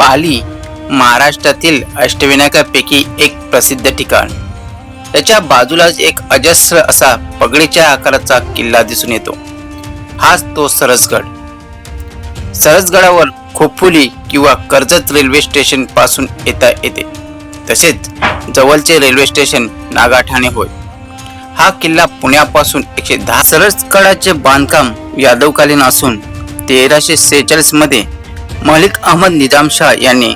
पाली महाराष्ट्रातील अष्टविनायकापैकी एक प्रसिद्ध ठिकाण. त्याच्या बाजूलाच एक अजस्र असा पगडीच्या आकाराचा किल्ला दिसून येतो. हाच तो सरसगड. सरसगडावर खोपोली किंवा कर्जत रेल्वे स्टेशनपासून येता येते. तसेच जवळचे रेल्वे स्टेशन नागाठाणे होय. हा किल्ला पुण्यापासून एकशे दहा सरसगडाचे बांधकाम यादवकालीन असून तेराशे सेहेचाळीसमध्ये मलिक अहमद निजामशाह यांनी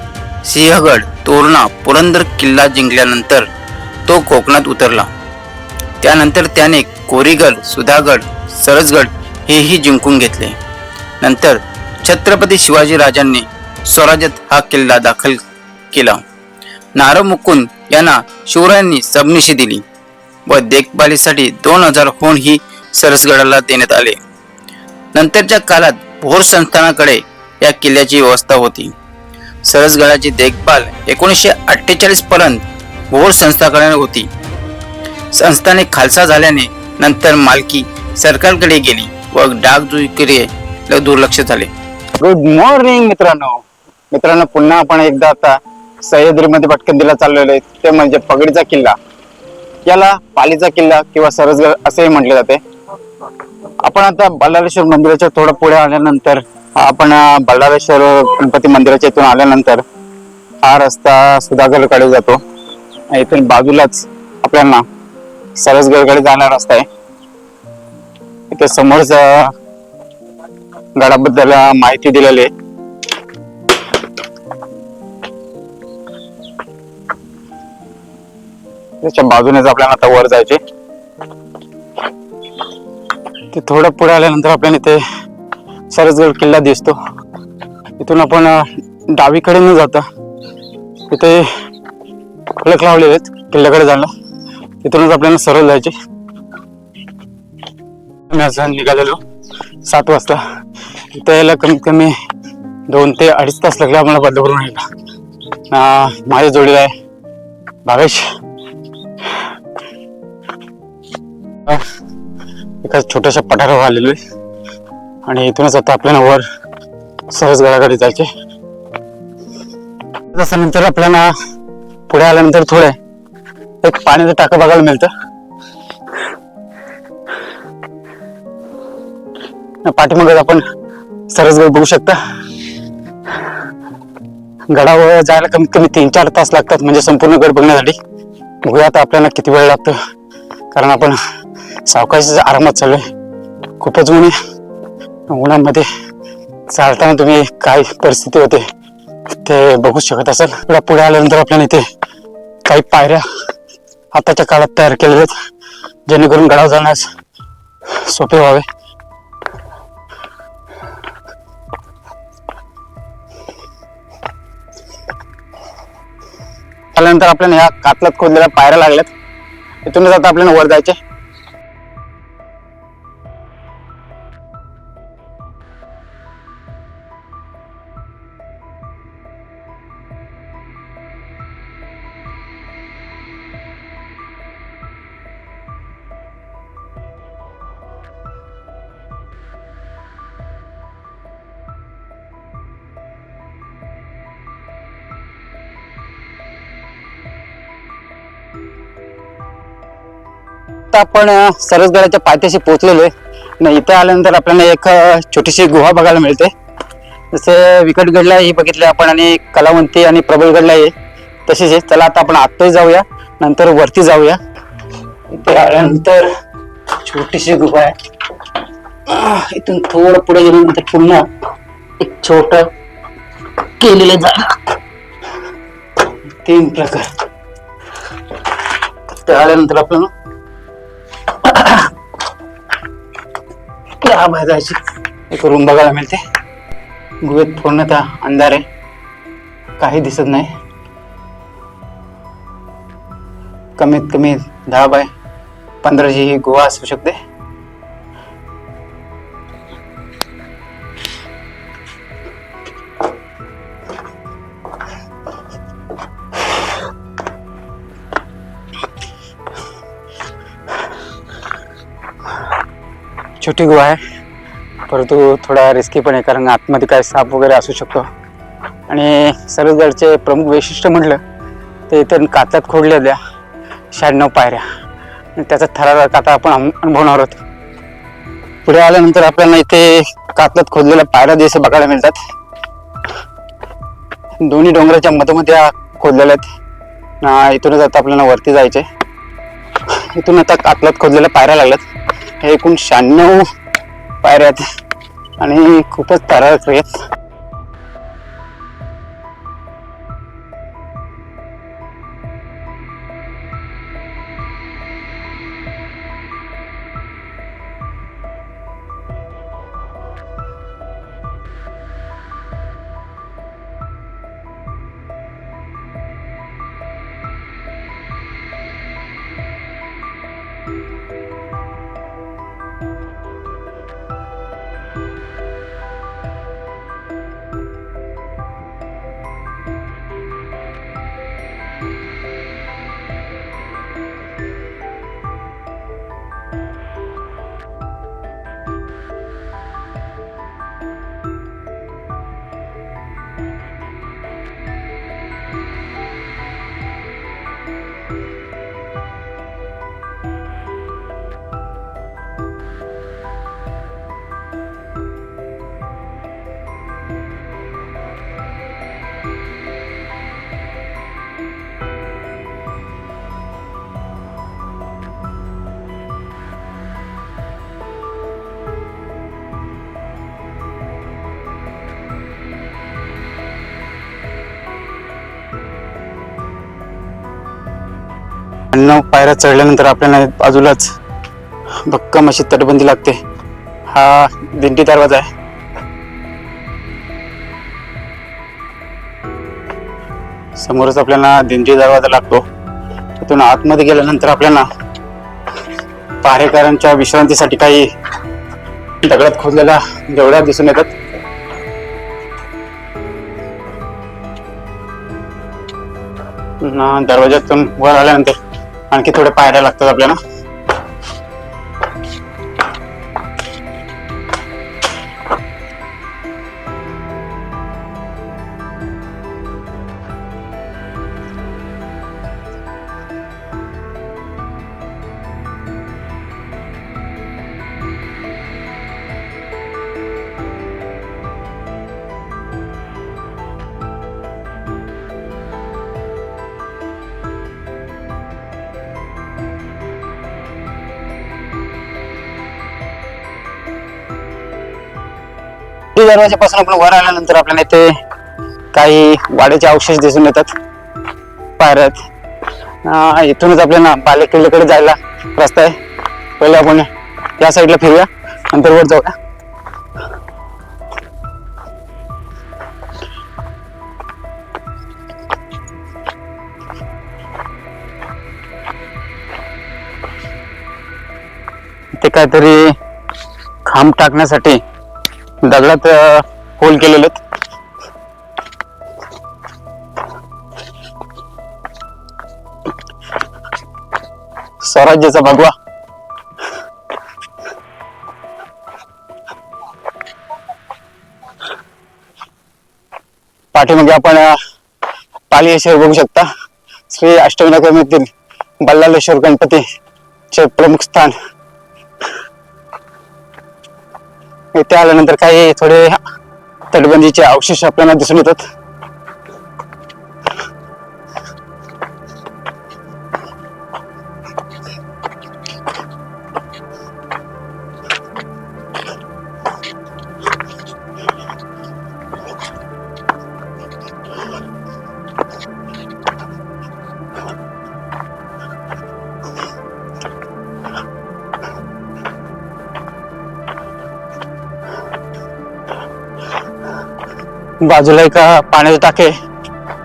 सिंहगड तोरणा पुरंदर किल्ला जिंकल्यानंतर तो कोकणात उतरला. त्यानंतर त्याने कोरीगड सुधागड सरसगड हेही जिंकून घेतले. नंतर छत्रपती शिवाजी राजांनी स्वराज्यात हा किल्ला दाखल केला. नारो मुकुंद यांना शिवरायांनी सबनिशी दिली व देखभालीसाठी दोन हजार होण ही सरसगडाला देण्यात आले. नंतरच्या काळात भोर संस्थानाकडे या किल्ल्याची व्यवस्था होती. सरसगडाची देखभाल एकोणीसशे अठ्ठेचाळीस पर्यंत भोर संस्थाकडे होती. संस्थाने खालसा झाल्याने नंतर मालकी सरकारकडे गेली व डागडुजीकडे दुर्लक्ष झाले. गुड मॉर्निंग मित्रांनो. मित्रांनो पुन्हा आपण एकदा आता सह्याद्रीमध्ये भटकंतीला चाललेलो आहे. ते म्हणजे पगडीचा किल्ला. याला पालीचा किल्ला किंवा सरसगड असेही म्हटले जाते. आपण आता बल्लारेश्वर मंदिराच्या थोडं पुढे आल्यानंतर आपण बल्लारेश्वर गणपती मंदिराच्या इथून आल्यानंतर हा रस्ता सुधागडकडे जातो. इथून बाजूलाच आपल्याला सरसगडकडे जाणारा रस्ता आहे. इथे समोरचा गडाबद्दल माहिती दिलेली आहे. त्याच्या बाजूनेच आपल्याला आता वर जायचे ते थोडं पुढे आल्यानंतर आपल्याला इथे सरसगड किल्ला दिसतो. इथून आपण डावीकडे न जाता. इथे फलक लावलेले आहेत किल्ल्याकडे जायला तिथूनच आपल्याला सरळ जायचे. आम्ही असं निघालेलो सात वाजता. इथे यायला कमीत कमी दोन ते अडीच तास लागले आम्हाला बदलापूरून यायला माझ्या जोडीला आहे भावेश. एका छोट्याशा पठारावर आलेलो आहे. आणि इथूनच आता आपल्याला वर सरसगडाकडे जायचे. तसं नंतर आपल्याला पुढे आल्यानंतर थोडे एक पाण्याचं टाकं बघायला मिळतं. पाठीमागे आपण सरसगड बघू शकता. गडावर जायला कमीत कमी तीन चार तास लागतात म्हणजे संपूर्ण गड बघण्यासाठी. बघूया आता आपल्याला किती वेळ लागतो. कारण आपण सावकाशीच आरामात चाललोय. खूपच ऊन आहे उन्हामध्ये चालताना तुम्ही काय परिस्थिती होते ते बघू शकत असाल. पुढे पुढे आल्यानंतर आपल्याला इथे काही पायऱ्या आताच्या काळात तयार केलेल्या आहेत जेणेकरून गडाव जाण्यास सोपे व्हावे. आल्यानंतर आपल्याला ह्या कातलात खोदलेल्या पायऱ्या लागल्यात. इथूनच आता आपल्याला वर जायचे. आता आपण सरसगडाच्या पायथ्याशी पोहोचलेलो आहे. आणि इथे आल्यानंतर आपल्याला एक छोटीशी गुहा बघायला मिळते. जसे विकटगडला ही बघितले आपण आणि कलावंती आणि प्रबलगडला आहे तशीच आहे. चला आता आपण आत्ताच जाऊया नंतर वरती जाऊया. इथे आल्यानंतर छोटीशी गुहा आहे. इथून थोडं पुढे गेल्यानंतर पुन्हा एक छोट केलेलं झाड. तीन प्रकार. ते आल्यानंतर आपल्याला त्या भागाची एक रूम बघायला मिळते. गुहेत पूर्णतः अंधार आहे. काही दिसत नाही. कमीत कमी दहा बाय पंधराची ही गुहा असू शकते. छोटी गुहा आहे. परंतु थोडा रिस्की पण आहे कारण आतमध्ये काय साप वगैरे असू शकतो. आणि सरसगडचे प्रमुख वैशिष्ट्य म्हटलं ते इथं कातात खोडलेल्या शहाण्णव पायऱ्या. आणि त्याचा थरारा काता आपण अनुभवणार आहोत. पुढे आल्यानंतर आपल्याला इथे कातलात खोदलेल्या पायऱ्या दिवस बघायला मिळतात. दोन्ही डोंगराच्या मधोमध्ये खोदलेल्या आहेत. ना इथूनच आता आपल्याला वरती जायचे इथून आता कातलात खोदलेल्या पायऱ्या लागल्यात. हे एकूण शहाण्णव पायऱ्यात आणि खूपच थरारक आहेत. शहाण्णव पायऱ्या चढल्यानंतर आपल्याला बाजूलाच भक्कम अशी तटबंदी लागते. हा दिंडी दरवाजा आहे. समोरच आपल्याला दिंडी दरवाजा लागतो. तिथून आतमध्ये गेल्यानंतर आपल्याला पहारेकरांच्या विश्रांतीसाठी काही दगडात खोदलेल्या जेवढ्या दिसून येतात. दरवाज्यातून वर आल्यानंतर आणखी थोडे पायऱ्या लागतात आपल्याला. या दरवाजापासून आपण वर आल्यानंतर आपल्याला इथे काही वाड्याचे अवशेष दिसून येतात. पायऱ्यात इथूनच आपल्याला बाले किल्ल्याकडे जायला रस्ता आहे. पहिले आपण या साईडला फिरूया. नंतर वर जाऊया. ते काहीतरी खांब टाकण्यासाठी दगडात होल केलेले स्वराज्याचा भगवा. पाठीमागे आपण पालीश्वर बघू शकता. श्री अष्टविनायकामधील बल्लालेश्वर गणपतीचे प्रमुख स्थान. इथे आल्यानंतर काही थोडे तटबंदीचे अवशेष आपल्याला दिसून येतात. बाजूला एक अं, टाके आहे.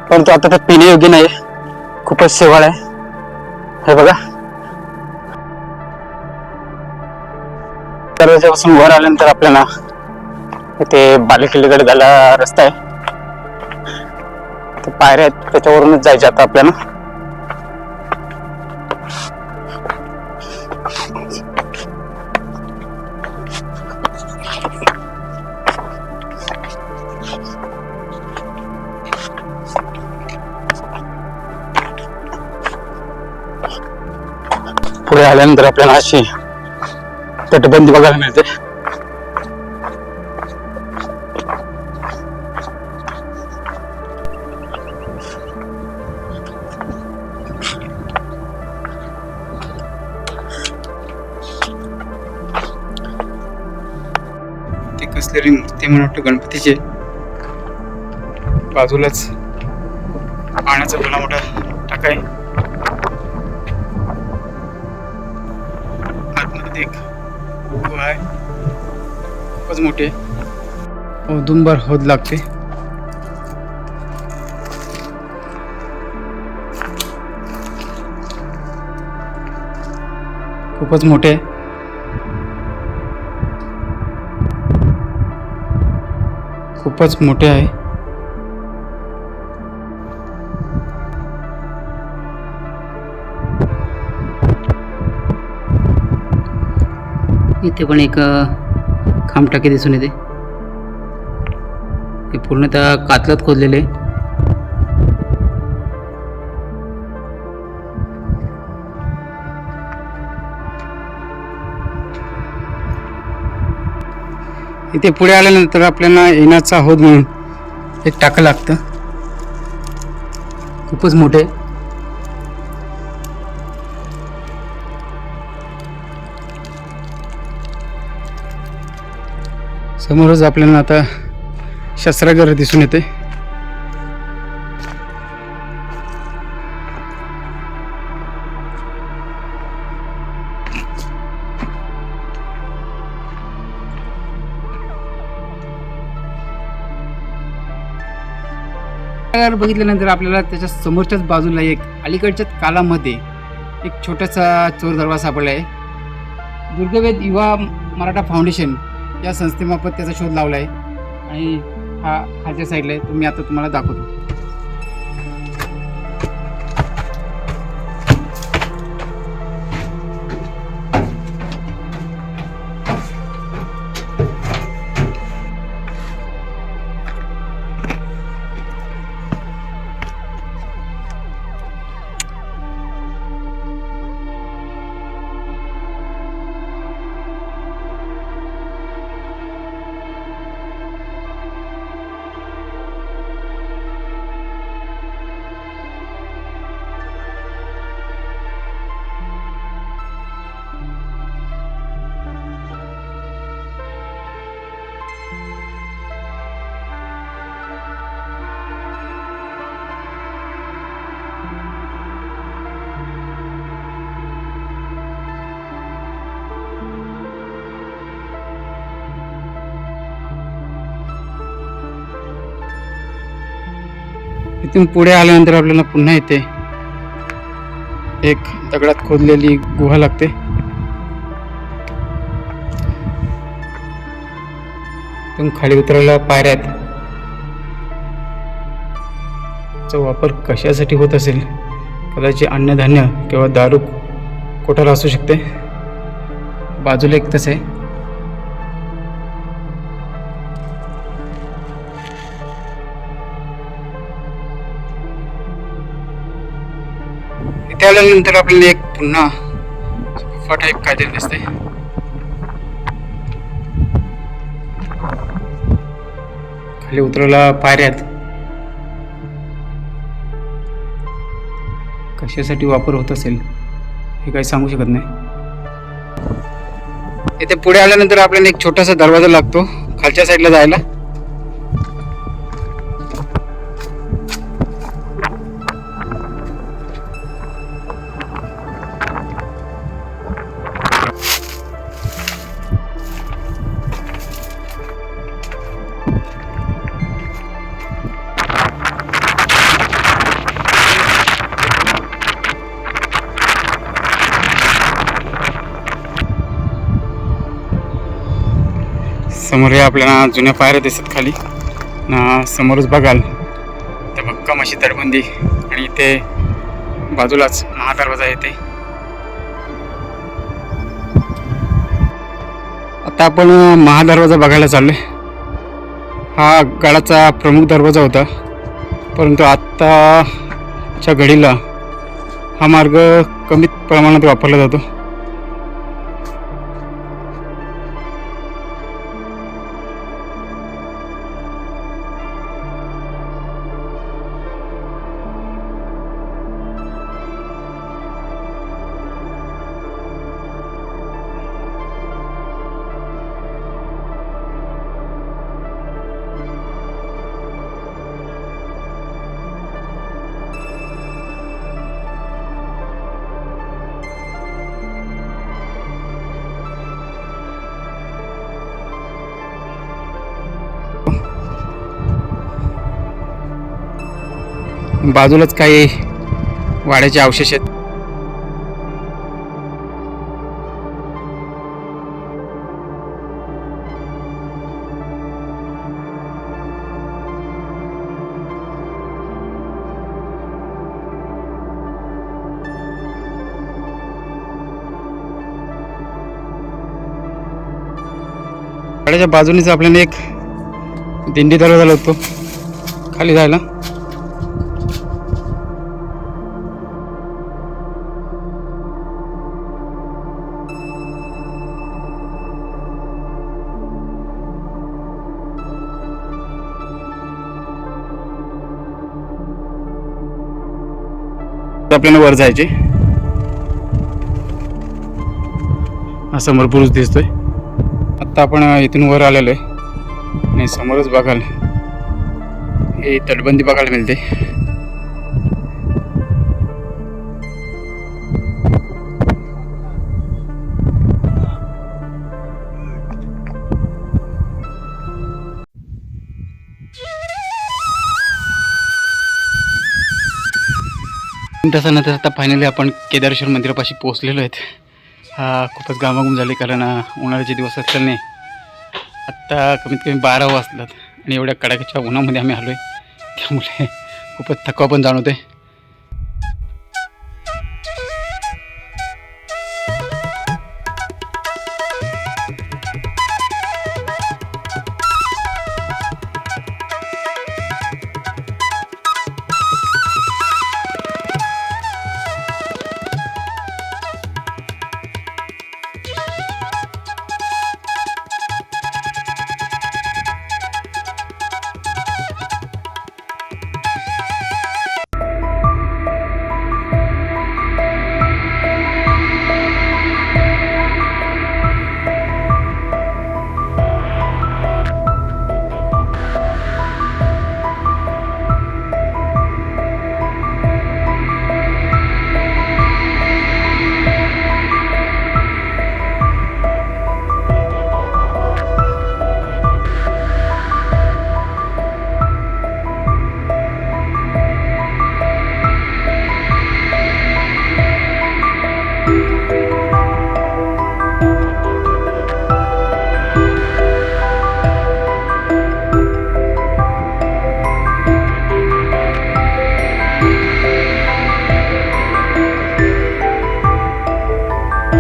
परंतु आता ते पिण्यायोग्य नाही खूपच शेवाळ आहे. हे बघा. दरवाजापासून वर आल्यानंतर आपल्याला इथे बालेकिल्लीकडे जायला रस्ता आहे. पायऱ्या आहेत त्याच्यावरूनच जायचे आता आपल्याला. आल्यानंतर आपल्याला अशी तटबंदी बघायला मिळते. ते कसलेली मूर्ती म्हणून वाटतं गणपतीचे. बाजूलाच पाण्याचा भला मोठा टाकाय एक गुहा आहे खूपच मोठी आहे औदुंबर होत लागते। खूपच आहे खूपच इथे पण एक खामटाके दिसून येते. हे पूर्णतः कातलात खोदलेले इथे पुढे आल्यानंतर आपल्याला येण्याचा होद म्हणून एक टाकं लागतं. खूपच मोठे. समोरच आपल्याला आता शस्त्रागार दिसून येते. बघितल्यानंतर आपल्याला त्याच्या समोरच्याच बाजूला एक अलीकडच्याच कालामध्ये एक छोटासा चोर दरवाजा सापडला आहे. दुर्गवेद युवा मराठा फाउंडेशन या संस्थेमार्फत त्याचा शोध लावला आहे आणि हा खालच्या साईडला आहे. तो मी आता तुम्हाला दाखवतो. इथून पुढे आल्यानंतर आपल्याला पुन्हा इथे एक दगडात खोदलेली गुहा लागते. खाली उतरायला पायऱ्यात चा वापर कशासाठी होत असेल? कदाचित अन्नधान्य किंवा दारू कोठाला असू शकते. बाजूला एक तसं आहे आपल्याला एक पुन्हा गुफा टाईप काहीतरी दिसते खाली उतरवला पायऱ्या आहेत कशासाठी वापर होत असेल हे काही सांगू शकत नाही. इथे पुढे आल्यानंतर आपल्याला एक छोटासा दरवाजा लागतो खालच्या साईडला जायला. समोर हे आपल्याला जुन्या पायऱ्या दिसत खाली. ना समोरच बघाल. तर भक्कम अशी तटबंदी आणि इथे बाजूलाच महादरवाजा येते आता आपण महादरवाजा बघायला चाललोय. हा गडाचा प्रमुख दरवाजा होता. परंतु आत्ताच्या घडीला हा मार्ग कमीत प्रमाणात वापरला जातो. बाजूलाच काही वाड्याचे अवशेष आहेत. वाड्याच्या बाजूनेच आपल्याला एक दिंडी दरवाजा लागतो. खाली जायला. आपल्याला वर जायचे हा समोर पुरुष दिसतोय. आत्ता आपण इथून वर आलेलो आहे. आणि समोरच बघाल हे तटबंदी बघायला मिळते. तसं तासानंतर आता फायनली आपण केदारेश्वर मंदिरापाशी पोहोचलेलो आहेत. हा खूपच गामागुम झाले कारण उन्हाळ्याचे दिवस असल्याने आत्ता कमीत कमी बारा वाजतात आणि एवढ्या कडाक्याच्या उन्हामध्ये आम्ही आलो आहे त्यामुळे खूपच थकवा पण जाणवते